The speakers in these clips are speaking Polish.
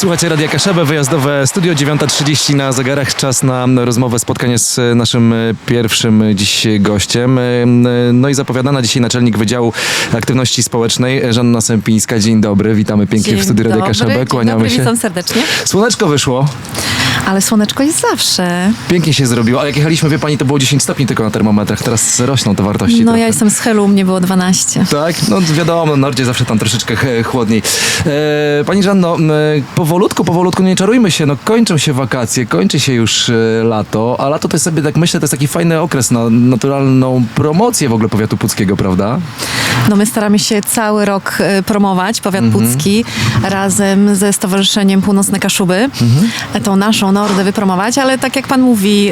Słuchajcie Radia Kaszebę, wyjazdowe studio 9.30 na zegarach. Czas na rozmowę, spotkanie z naszym e, pierwszym dziś gościem. E, No i zapowiadana dzisiaj naczelnik Wydziału Aktywności Społecznej Żanna Sępińska. Dzień dobry, witamy pięknie w studiu Radia Kaszebę. dzień Kłaniamy dobry, się. witam serdecznie. Słoneczko wyszło, Ale słoneczko jest zawsze. pięknie się zrobiło. A jak jechaliśmy, wie pani, to było 10 stopni tylko na termometrach. Teraz rośną te wartości. No trochę. ja jestem z Helu, mnie było 12. Tak, no wiadomo, na Nordzie zawsze tam troszeczkę ch- chłodniej. E, pani Żanno, m, powolutku, powolutku, nie czarujmy się, no kończą się wakacje, kończy się już e, lato, a lato to jest sobie, tak myślę, to jest taki fajny okres na naturalną promocję w ogóle powiatu puckiego, prawda? No my staramy się cały rok e, promować powiat Mhm. pucki razem ze Stowarzyszeniem Północne Kaszuby. Mhm. Tą naszą Nordę wypromować, ale tak jak pan mówi,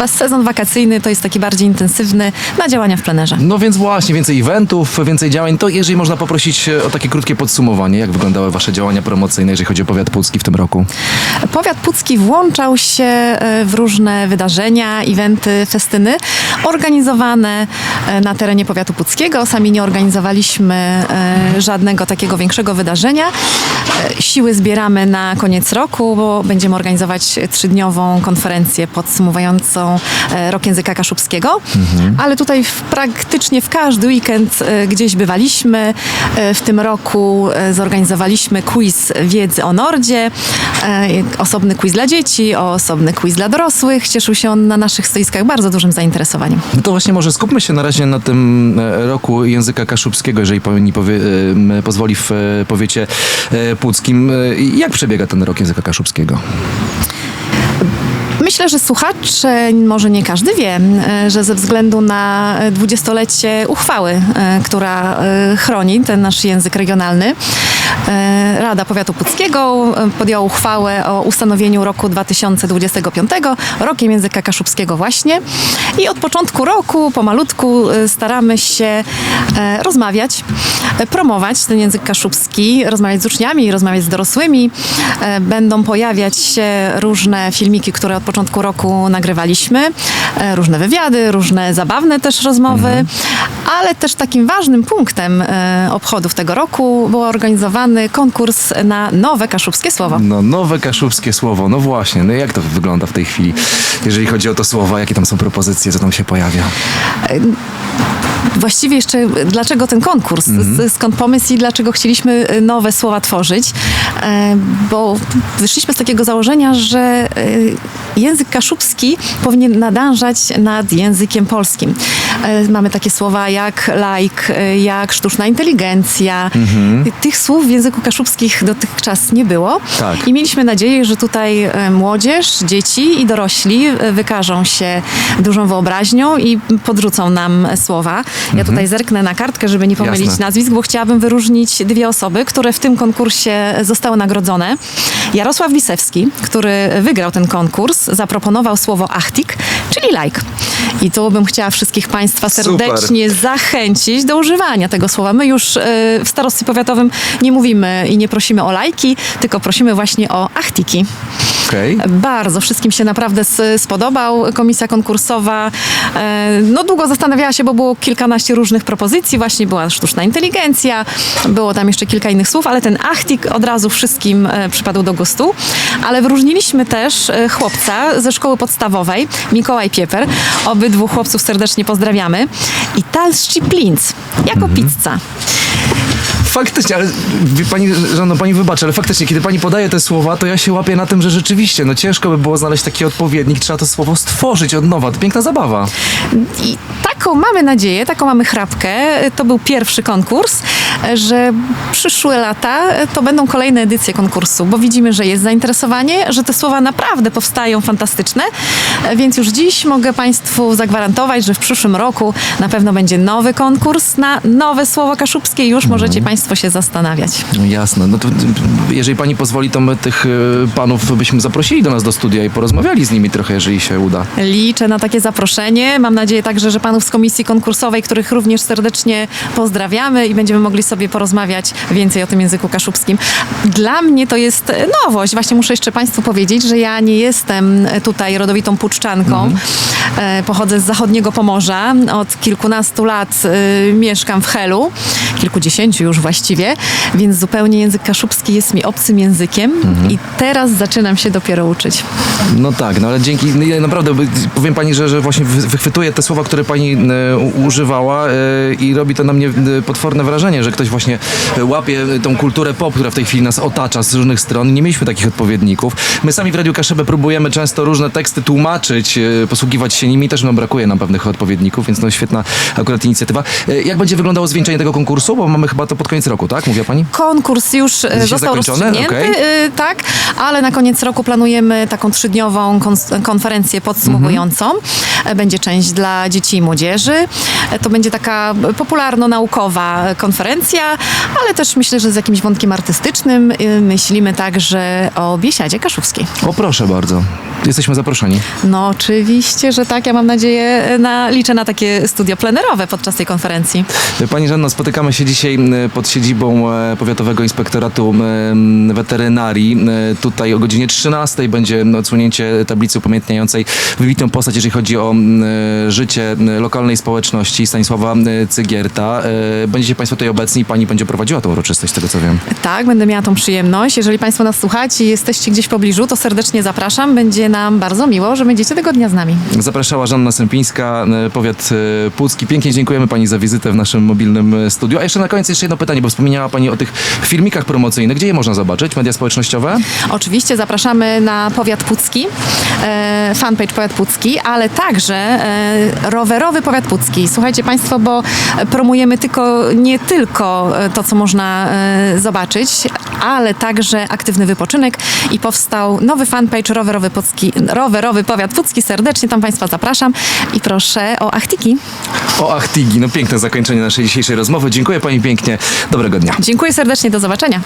e, sezon wakacyjny to jest taki bardziej intensywny na działania w plenerze. No więc właśnie, więcej eventów, więcej działań. To jeżeli można poprosić e, o takie krótkie podsumowanie, jak wyglądały wasze działania promocyjne, jeżeli chodzi o powiat pucki w tym roku? Powiat pucki włączał się e, w różne wydarzenia, eventy, festyny organizowane e, na terenie powiatu puckiego. Sami nie organizowaliśmy e, żadnego takiego większego wydarzenia. E, Siły zbieramy na koniec roku, bo będziemy organizować trzydniową konferencję podsumowującą e, rok języka kaszubskiego. Ale tutaj w, praktycznie w każdy weekend e, gdzieś bywaliśmy. W tym roku zorganizowaliśmy quiz wiedzy o Nordzie, osobny quiz dla dzieci, osobny quiz dla dorosłych. Cieszył się on na naszych stoiskach bardzo dużym zainteresowaniem. No to właśnie może skupmy się na razie na tym e, roku języka kaszubskiego, jeżeli pani powie, e, pozwoli w e, powiecie e, puckim. E, Jak przebiega ten rok języka kaszubskiego? Myślę, że słuchacze, może nie każdy wie, e, że ze względu na dwudziestolecie uchwały, e, która e, chroni ten nasz język regionalny, e, Rada Powiatu Puckiego e, podjęła uchwałę o ustanowieniu roku 2025 rokiem języka kaszubskiego właśnie. I od początku roku pomalutku e, staramy się e, rozmawiać, e, promować ten język kaszubski, rozmawiać z uczniami, rozmawiać z dorosłymi. E, Będą pojawiać się różne filmiki, które od początku roku nagrywaliśmy, e, różne wywiady, różne zabawne też rozmowy, ale też takim ważnym punktem e, obchodów tego roku był organizowany konkurs na nowe kaszubskie słowo. No, nowe kaszubskie słowo, no właśnie, no jak to wygląda w tej chwili, jeżeli chodzi o to słowo, jakie tam są propozycje, co tam się pojawia? Właściwie jeszcze dlaczego ten konkurs? S- Skąd pomysł i dlaczego chcieliśmy y, nowe słowa tworzyć? E, Bo wyszliśmy z takiego założenia, że y, język kaszubski powinien nadążać nad językiem polskim. E, Mamy takie słowa jak laik, y, jak sztuczna inteligencja. Tych słów w języku kaszubskich dotychczas nie było. Tak. I mieliśmy nadzieję, że tutaj e, młodzież, dzieci i dorośli e, wykażą się dużą wyobraźnią i podrzucą nam słowa. Ja tutaj zerknę na kartkę, żeby nie pomylić Jasne. nazwisk, bo chciałabym wyróżnić dwie osoby, które w tym konkursie zostały nagrodzone. Jarosław Lisewski, który wygrał ten konkurs, zaproponował słowo achtik, czyli like. I tu bym chciała wszystkich Państwa serdecznie zachęcić do używania tego słowa. My już e, w starostwie powiatowym nie mówimy i nie prosimy o lajki, tylko prosimy właśnie o achtiki. Okej. Bardzo wszystkim się naprawdę s- spodobał. Komisja konkursowa e, no długo zastanawiała się, bo było kilkanaście różnych propozycji. Właśnie była sztuczna inteligencja, było tam jeszcze kilka innych słów, ale ten achtik od razu wszystkim e, przypadł do gustu. Ale wyróżniliśmy też e, chłopca ze szkoły podstawowej, Mikołaj Pieper. Obydwu chłopców serdecznie pozdrawiamy. I Talszci Plinc, jako pizza. Faktycznie, ale pani, no pani wybaczy, ale faktycznie, kiedy pani podaje te słowa, to ja się łapię na tym, że rzeczywiście, no ciężko by było znaleźć taki odpowiednik, trzeba to słowo stworzyć od nowa. To piękna zabawa. I taką mamy nadzieję, taką mamy chrapkę. To był pierwszy konkurs, że przyszłe lata to będą kolejne edycje konkursu, bo widzimy, że jest zainteresowanie, że te słowa naprawdę powstają fantastyczne, więc już dziś mogę Państwu zagwarantować, że w przyszłym roku na pewno będzie nowy konkurs na nowe słowo kaszubskie i już możecie Państwo się zastanawiać. No jasne, no to jeżeli pani pozwoli, to my tych y, panów byśmy zaprosili do nas do studia i porozmawiali z nimi trochę, jeżeli się uda. Liczę na takie zaproszenie. Mam nadzieję także, że panów z komisji konkursowej, których również serdecznie pozdrawiamy i będziemy mogli sobie porozmawiać więcej o tym języku kaszubskim. Dla mnie to jest nowość. Właśnie muszę jeszcze państwu powiedzieć, że ja nie jestem tutaj rodowitą puczczanką. E, Pochodzę z zachodniego Pomorza. Od kilkunastu lat e, mieszkam w Helu. Kilkudziesięciu już właściwie, więc zupełnie język kaszubski jest mi obcym językiem i teraz zaczynam się dopiero uczyć. No tak, no ale dzięki, no naprawdę powiem pani, że, że właśnie wy- wychwytuję te słowa, które pani e, używała e, i robi to na mnie potworne wrażenie, że ktoś właśnie e, łapie tą kulturę pop, która w tej chwili nas otacza z różnych stron. Nie mieliśmy takich odpowiedników. My sami w Radiu Kaszebę próbujemy często różne teksty tłumaczyć, e, posługiwać się nimi, też no, brakuje nam pewnych odpowiedników, więc no świetna akurat inicjatywa. E, Jak będzie wyglądało zwieńczenie tego konkursu? Bo mamy chyba to pod koniec roku, tak? Mówiła pani? Konkurs już e, Dzisiaj został zakończony? rozstrzygnięty, e, tak, ale na koniec roku planujemy taką trzydniową konferencję podsumowującą. E, Będzie część dla dzieci i młodzieży. E, To będzie taka popularno-naukowa konferencja, ale też myślę, że z jakimś wątkiem artystycznym. E, Myślimy także o Biesiadzie Kaszubskiej. O proszę bardzo. Jesteśmy zaproszeni. No oczywiście, że tak. Ja mam nadzieję, e, na, liczę na takie studio plenerowe podczas tej konferencji. Pani Żanno, spotykamy się dzisiaj pod siedzibą e, Powiatowego Inspektoratu Weterynarii. E, Tutaj o godzinie 13 będzie odsłonięcie tablicy upamiętniającej wybitną postać, jeżeli chodzi o m, życie lokalnej społeczności Stanisława Cygierta. E, Będziecie Państwo tutaj obecni i Pani będzie prowadziła tę uroczystość, z tego co wiem. Tak, będę miała tą przyjemność. Jeżeli Państwo nas słuchacie i jesteście gdzieś w pobliżu, to serdecznie zapraszam. Będzie nam bardzo miło, że będziecie tego dnia z nami. Zapraszała Żanna Sępińska, e, powiat e, pucki. Pięknie dziękujemy Pani za wizytę w naszym mobilnym e, studiu. A jeszcze na koniec jeszcze jedno pytanie, bo wspomniała Pani o tych filmikach promocyjnych. Gdzie je można zobaczyć? Media społecznościowe? Oczywiście zapraszamy na Powiat Pucki, fanpage Powiat Pucki, ale także rowerowy Powiat Pucki. Słuchajcie Państwo, bo promujemy tylko, nie tylko to, co można zobaczyć, ale także aktywny wypoczynek i powstał nowy fanpage rowerowy, Pucki, rowerowy Powiat Pucki. Serdecznie tam Państwa zapraszam i proszę o achtiki. O Achtigi, no piękne zakończenie naszej dzisiejszej rozmowy. Dziękuję Pani pięknie. Dobrego dnia. Dziękuję serdecznie, do zobaczenia.